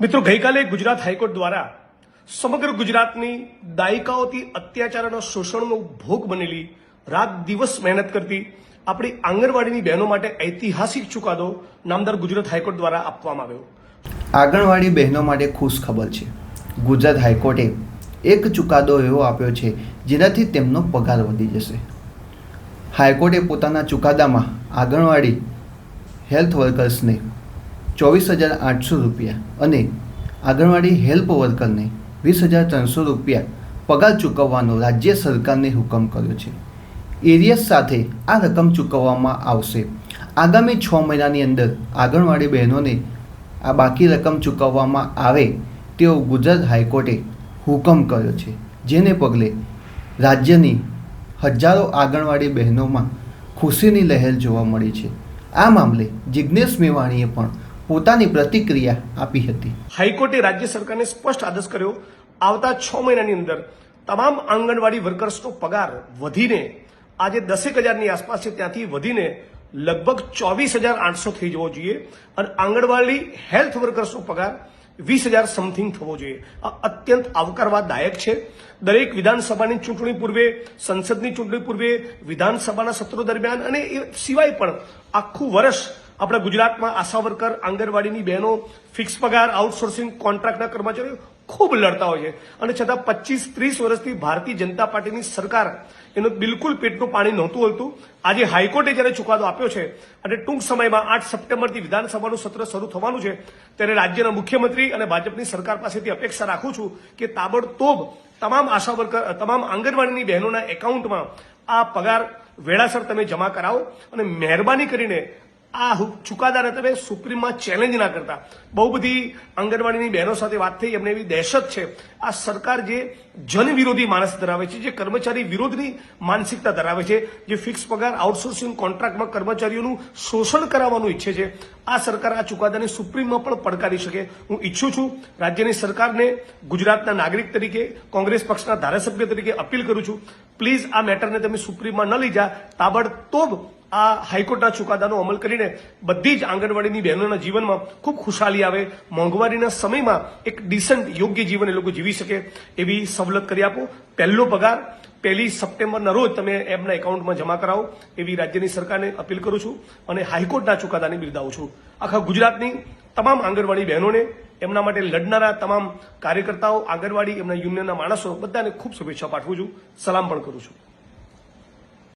મિત્રો, ગઈકાલે ગુજરાત હાઈકોર્ટ દ્વારા સમગ્ર ગુજરાતની દાયકાઓથી અત્યાચાર અને શોષણનો ભોગ બનેલી રાત દિવસ મહેનત કરતી આપણી આંગણવાડીની બહેનો માટે ઐતિહાસિક ચુકાદો નામદાર ગુજરાત હાઈકોર્ટ દ્વારા આપવામાં આવ્યો. આંગણવાડી બહેનો માટે ખુશ ખબર છે. ગુજરાત હાઈકોર્ટે એક ચુકાદો એવો આપ્યો છે, જેનાથી તેમનો પગાર વધી જશે. હાઈકોર્ટે પોતાના ચુકાદામાં આંગણવાડી હેલ્થ વર્કર્સને ચોવીસ હજાર આઠસો રૂપિયા અને આંગણવાડી હેલ્પ વર્કરને વીસ હજાર ત્રણસો રૂપિયા પગાર ચૂકવવાનો રાજ્ય સરકારને હુકમ કર્યો છે. એરિયસ સાથે આ રકમ ચૂકવવામાં આવશે. આગામી છ મહિનાની અંદર આંગણવાડી બહેનોને આ બાકી રકમ ચૂકવવામાં આવે તેવો ગુજરાત હાઈકોર્ટે હુકમ કર્યો છે. જેને પગલે રાજ્યની હજારો આંગણવાડી બહેનોમાં ખુશીની લહેર જોવા મળી છે. આ મામલે જિજ્ઞેશ મેવાણીએ પણ પોતાની પ્રતિક્રિયા આપી હતી. હાઈકોર્ટે રાજ્ય સરકારને સ્પષ્ટ આદેશ કર્યો, આવતા છ મહિનાની અંદર તમામ આંગણવાડી વર્કર્સનો પગાર વધીને, આજે દસેક હજારની આસપાસ છે, ત્યાંથી વધીને લગભગ ચોવીસ હજાર આઠસો થઈ જવો જોઈએ અને આંગણવાડી હેલ્થ વર્કર્સનો પગાર વીસ હજાર સમથિંગ થવો જોઈએ. આ અત્યંત આવકારવાદાયક છે. દરેક વિધાનસભાની ચૂંટણી પૂર્વે, સંસદની ચૂંટણી પૂર્વે, વિધાનસભાના સત્રો દરમિયાન અને એ સિવાય પણ આખું વર્ષ આપણા ગુજરાતમાં આશા વર્કર આંગણવાડીની બહેનો ફિક્સ પગાર આઉટસોર્સિંગ કોન્ટ્રાક્ટના કર્મચારીઓ ખૂબ લડતા હોય છે. અને છતાં પચીસ ત્રીસ વર્ષથી ભારતીય જનતા પાર્ટીની સરકાર એનું બિલકુલ પેટનું પાણી નહોતું હોતું. આજે હાઈકોર્ટે જ્યારે ચુકાદો આપ્યો છે, અને ટૂંક સમયમાં આઠ સપ્ટેમ્બરથી વિધાનસભાનું સત્ર શરૂ થવાનું છે, ત્યારે રાજ્યના મુખ્યમંત્રી અને ભાજપની સરકાર પાસેથી અપેક્ષા રાખું છું કે તાબડતોબ તમામ આશા વર્કર તમામ આંગણવાડીની બહેનોના એકાઉન્ટમાં આ પગાર વેળાસર તમે જમા કરાવો અને મહેરબાની કરીને આ ચુકાદાને તમે સુપ્રીમમાં ચેલેન્જ ના કરતા. બહુ બધી આંગણવાડીની બહેનો સાથે વાત થઈ, એમને એવી દહેશત છે. આ સરકાર જે જન વિરોધી માણસ ધરાવે છે, જે કર્મચારી વિરોધની માનસિકતા ધરાવે છે, જે ફિક્સ પગાર આઉટસોર્સિંગ કોન્ટ્રાક્ટમાં કર્મચારીઓનું શોષણ કરાવવાનું ઈચ્છે છે, આ સરકાર આ ચુકાદાને સુપ્રીમમાં પણ પડકારી શકે. હું ઈચ્છું છું રાજ્યની સરકારને ગુજરાતના નાગરિક તરીકે, કોંગ્રેસ પક્ષના ધારાસભ્ય તરીકે અપીલ કરું છું પ્લીઝ આ મેટરને તમે સુપ્રીમમાં ન લઈ જા, તાબડતોબ આ હાઈકોર્ટના ચુકાદાનો અમલ કરીને બધી જ આંગણવાડીની બહેનોના જીવનમાં ખૂબ ખુશાલી આવે, મોંઘવારીના સમયમાં એક ડિસન્ટ યોગ્ય જીવન એ લોકો જીવી શકે એવી સવલત કરી આપો. પહેલો પગાર, પહેલી સપ્ટેમ્બરના રોજ તમે એમના એકાઉન્ટમાં જમા કરાવો એવી રાજ્યની સરકારને અપીલ કરું છું અને હાઈકોર્ટના ચુકાદાને બિરદાવું છું. આખા ગુજરાતની તમામ આંગણવાડી બહેનોને, એમના માટે લડનારા તમામ કાર્યકર્તાઓ, આંગણવાડી, એમના યુનિયનના માણસો બધાને ખૂબ શુભેચ્છા પાઠવું છું. સલામ પણ કરું છું.